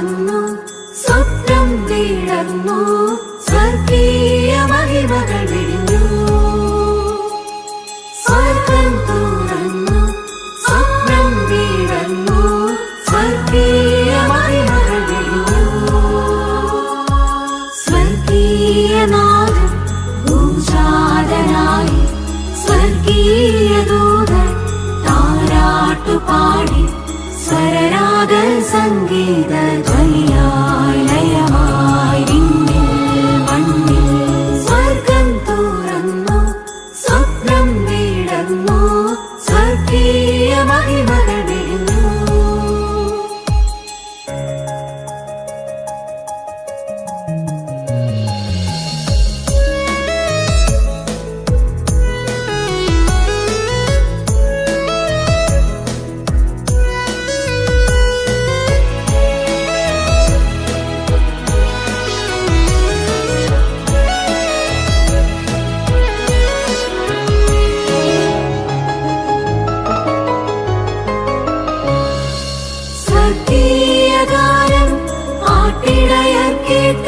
തുറന്നു സ്വപ്നം വീഴന്നു സ്വർഗീയ മഹിമകൾ വിടിഞ്ഞു സ്വർഗം തുറന്നു സ്വപ്നം വീഴന്നു സ്വർഗീയ മഹിമകൾ പൂജാതനായി സ്വർഗീയ സംഗീത Keep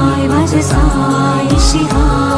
Prenses Aishiha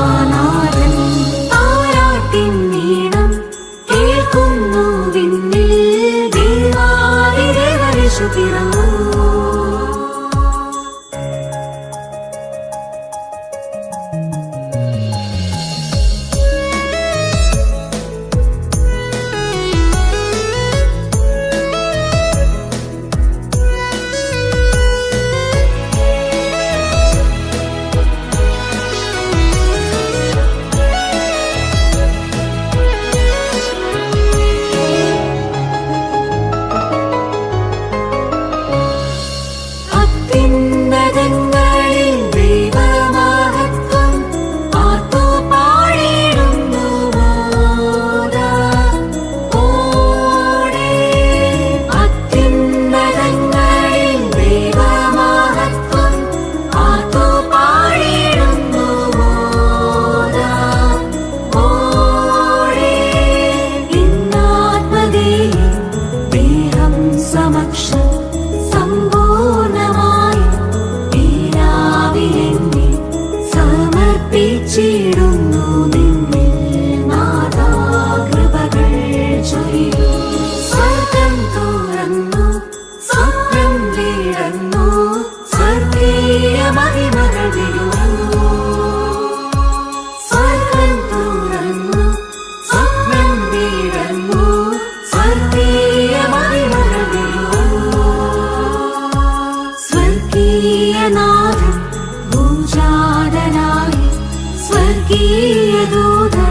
സ്വർഗീയനാഥൻ പൂജാതനായി സ്വർഗീയ ദൂതൻ